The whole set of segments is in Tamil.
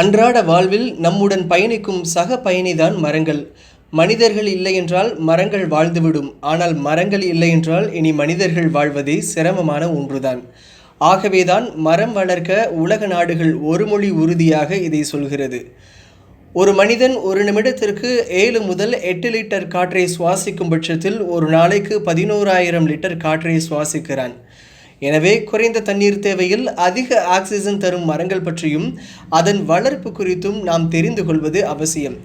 அன்றாட வாழ்வில் நம்முடன் பயணிக்கும் சக பயணிதான் மரங்கள். மனிதர்கள் இல்லை என்றால் மரங்கள் வாழ்ந்துவிடும். ஆனால் மரங்கள் இல்லை என்றால் இனி மனிதர்கள் வாழ்வதே சிரமமான ஒன்றுதான். ஆகவேதான் மரம் வளர்க்க உலக நாடுகள் ஒரு மொழி உறுதியாக இதை சொல்கிறது. ஒரு மனிதன் ஒரு நிமிடத்திற்கு ஏழு முதல் எட்டு லிட்டர் காற்றை சுவாசிக்கும் பட்சத்தில் ஒரு நாளைக்கு பதினோராயிரம் லிட்டர் காற்றை சுவாசிக்கிறான். எனவே குறைந்த தண்ணீர் தேவையில் அதிக ஆக்சிஜன் தரும் மரங்கள் பற்றியும் அதன் வளர்ப்பு குறித்தும் நாம் தெரிந்து கொள்வது அவசியம்.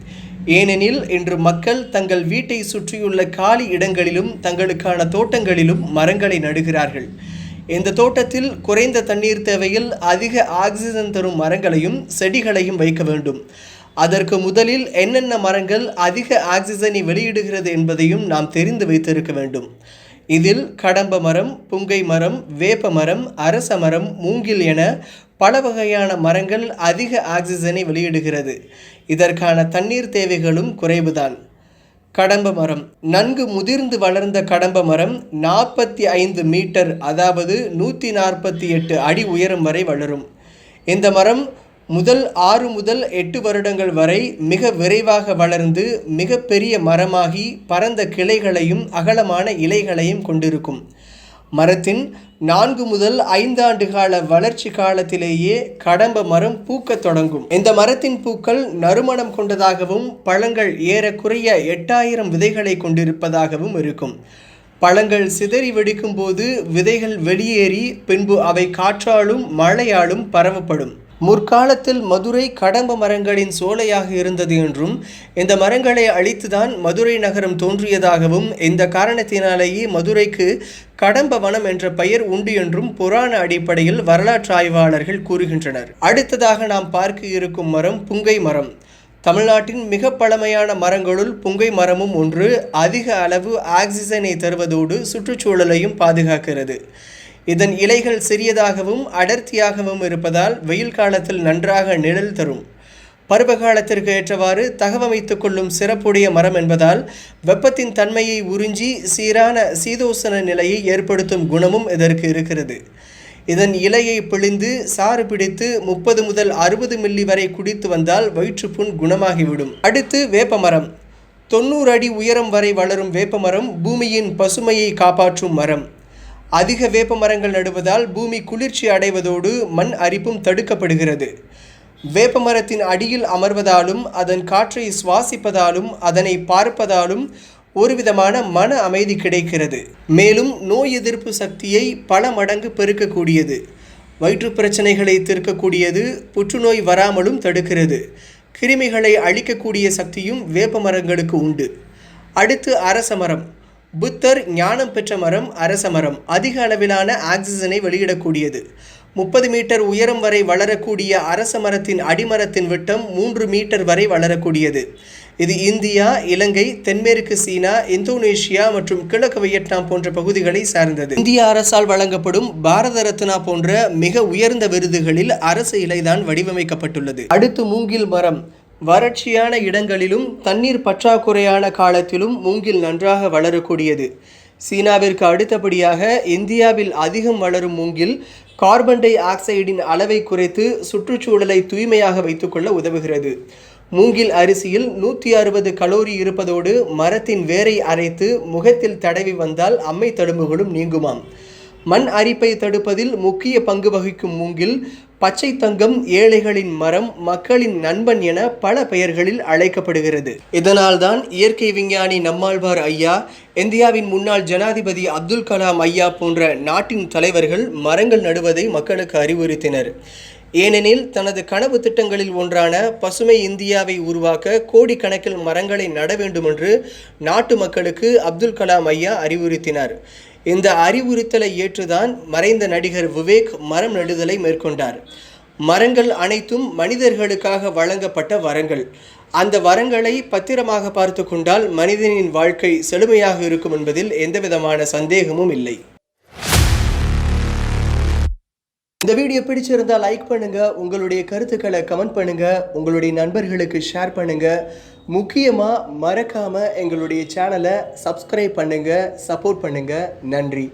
ஏனெனில் இன்று மக்கள் தங்கள் வீட்டை சுற்றியுள்ள காலி இடங்களிலும் தங்களுக்கான தோட்டங்களிலும் மரங்களை நடுகிறார்கள். இந்த தோட்டத்தில் குறைந்த தண்ணீர் தேவையில் அதிக ஆக்சிஜன் தரும் மரங்களையும் செடிகளையும் வைக்க வேண்டும். அதற்கு முதலில் என்னென்ன மரங்கள் அதிக ஆக்சிஜனை வெளியிடுகிறது என்பதையும் நாம் தெரிந்து வைத்திருக்க வேண்டும். இதில் கடம்ப மரம் புங்கை மரம் வேப்ப மரம் அரச மரம் மூங்கில் என பல வகையான மரங்கள் அதிக ஆக்சிஜனை வெளியிடுகிறது. இதற்கான தண்ணீர் தேவைகளும் குறைவுதான். கடம்ப மரம். நன்கு முதிர்ந்து வளர்ந்த கடம்ப மரம் நாற்பத்தி ஐந்து மீட்டர் அதாவது நூற்றி நாற்பத்தி எட்டு அடி உயரம் வரை வளரும். இந்த மரம் முதல் ஆறு முதல் எட்டு வருடங்கள் வரை மிக விரைவாக வளர்ந்து மிக பெரிய மரமாகி பரந்த கிளைகளையும் அகலமான இலைகளையும் கொண்டிருக்கும். மரத்தின் நான்கு முதல் ஐந்தாண்டு கால வளர்ச்சி காலத்திலேயே கடம்ப மரம் பூக்கத் தொடங்கும். இந்த மரத்தின் பூக்கள் நறுமணம் கொண்டதாகவும் பழங்கள் ஏறக்குறைய எட்டாயிரம் விதைகளை கொண்டிருப்பதாகவும் இருக்கும். பழங்கள் சிதறி வெடிக்கும் போது விதைகள் வெளியேறி பின்பு அவை காற்றாலும் மழையாலும் பரவப்படும். முற்காலத்தில் மதுரை கடம்ப மரங்களின் சோலையாக இருந்தது என்றும் இந்த மரங்களை அழித்துதான் மதுரை நகரம் தோன்றியதாகவும் இந்த காரணத்தினாலேயே மதுரைக்கு கடம்ப வனம் என்ற பெயர் உண்டு என்றும் புராண அடிப்படையில் வரலாற்று ஆய்வாளர்கள் கூறுகின்றனர். அடுத்ததாக நாம் பார்க்க இருக்கும் மரம் புங்கை மரம். தமிழ்நாட்டின் மிக பழமையான மரங்களுள் புங்கை மரமும் ஒன்று அதிக அளவு ஆக்சிஜனை தருவதோடு சுற்றுச்சூழலையும் பாதுகாக்கிறது. இதன் இலைகள் சிறியதாகவும் அடர்த்தியாகவும் இருப்பதால் வெயில் காலத்தில் நன்றாக நிழல் தரும். பருவகாலத்திற்கு ஏற்றவாறு தகவமைத்து கொள்ளும் சிறப்புடைய மரம் என்பதால் வெப்பத்தின் தன்மையை உறிஞ்சி சீரான சீதோசன நிலையை ஏற்படுத்தும் குணமும் இதற்கு இருக்கிறது. இதன் இலையை பிழிந்து சாறு பிடித்து முப்பது முதல் அறுபது மில்லி வரை குடித்து வந்தால் வயிற்றுப்புண் குணமாகிவிடும். அடுத்து வேப்பமரம். தொண்ணூறு அடி உயரம் வரை வளரும் வேப்பமரம் பூமியின் பசுமையை காப்பாற்றும் மரம். அதிக வேப்ப மரங்கள் நடுவதால் பூமி குளிர்ச்சி அடைவதோடு மண் அரிப்பும் தடுக்கப்படுகிறது. வேப்ப மரத்தின் அடியில் அமர்வதாலும் அதன் காற்றை சுவாசிப்பதாலும் அதனை பார்ப்பதாலும் ஒருவிதமான மன அமைதி கிடைக்கிறது. மேலும் நோய் எதிர்ப்பு சக்தியை பல மடங்கு பெருக்கக்கூடியது. வயிற்று பிரச்சனைகளை தீர்க்கக்கூடியது புற்றுநோய் வராமலும் தடுக்கிறது. கிருமிகளை அழிக்கக்கூடிய சக்தியும் வேப்ப மரங்களுக்கு உண்டு. அடுத்து அரச மரம். புத்தர் ஞானம் பெற்ற மரம் அரச மரம் அதிக அளவிலான ஆக்சிஜனை வெளியிடக்கூடியது. முப்பது மீட்டர் உயரம் வரை வளரக்கூடிய அரச மரத்தின் அடிமரத்தின் விட்டம் மூன்று மீட்டர் வரை வளரக்கூடியது. இது இந்தியா இலங்கை தென்மேற்கு சீனா இந்தோனேஷியா மற்றும் கிழக்கு வியட்நாம் போன்ற பகுதிகளை சார்ந்தது. இந்திய அரசால் வழங்கப்படும் பாரத ரத்னா போன்ற மிக உயர்ந்த விருதுகளில் அரசு இலைதான் வடிவமைக்கப்பட்டுள்ளது. அடுத்து மூங்கில் மரம். வறட்சியான இடங்களிலும் தண்ணீர் பற்றாக்குறையான காலத்திலும் மூங்கில் நன்றாக வளரக்கூடியது. சீனாவிற்கு அடுத்தபடியாக இந்தியாவில் அதிகம் வளரும் மூங்கில் கார்பன் டை ஆக்சைடின் அளவை குறைத்து சுற்றுச்சூழலை தூய்மையாக வைத்துக்கொள்ள உதவுகிறது. மூங்கில் அரிசியில் நூற்றி அறுபது கலோரி இருப்பதோடு மரத்தின் வேரை அரைத்து முகத்தில் தடவி வந்தால் அம்மை தழும்புகளும் நீங்குமாம். மண் அரிப்பை தடுப்பதில் முக்கிய பங்கு வகிக்கும் மூங்கில் பச்சை தங்கம் ஏழைகளின் மரம் மக்களின் நண்பன் என பல பெயர்களில் அழைக்கப்படுகிறது. இதனால்தான் இயற்கை விஞ்ஞானி நம்மாழ்வார் ஐயா இந்தியாவின் முன்னாள் ஜனாதிபதி அப்துல் கலாம் ஐயா போன்ற நாட்டின் தலைவர்கள் மரங்கள் நடுவதை மக்களுக்கு அறிவுறுத்தினர். ஏனெனில் தனது கனவு திட்டங்களில் ஒன்றான பசுமை இந்தியாவை உருவாக்க கோடிக்கணக்கில் மரங்களை நட வேண்டுமென்று நாட்டு மக்களுக்கு அப்துல் கலாம் ஐயா அறிவுறுத்தினார். இந்த அறிவுறுத்தலை ஏற்றுதான் மறைந்த நடிகர் விவேக் மரம் நடுதலை மேற்கொண்டார். மரங்கள் அனைத்தும் மனிதர்களுக்காக வழங்கப்பட்ட வரங்கள். அந்த வரங்களை பத்திரமாக பார்த்து கொண்டால் மனிதனின் வாழ்க்கை செழுமையாக இருக்கும் என்பதில் எந்தவிதமான சந்தேகமும் இல்லை. இந்த வீடியோ பிடிச்சிருந்தா லைக் பண்ணுங்க உங்களுடைய கருத்துக்களை கமெண்ட் பண்ணுங்க உங்களுடைய நண்பர்களுக்கு ஷேர் பண்ணுங்க. முக்கியமா மறக்காம எங்களுடைய சேனலை சப்ஸ்கிரைப் பண்ணுங்க சப்போர்ட் பண்ணுங்க. நன்றி.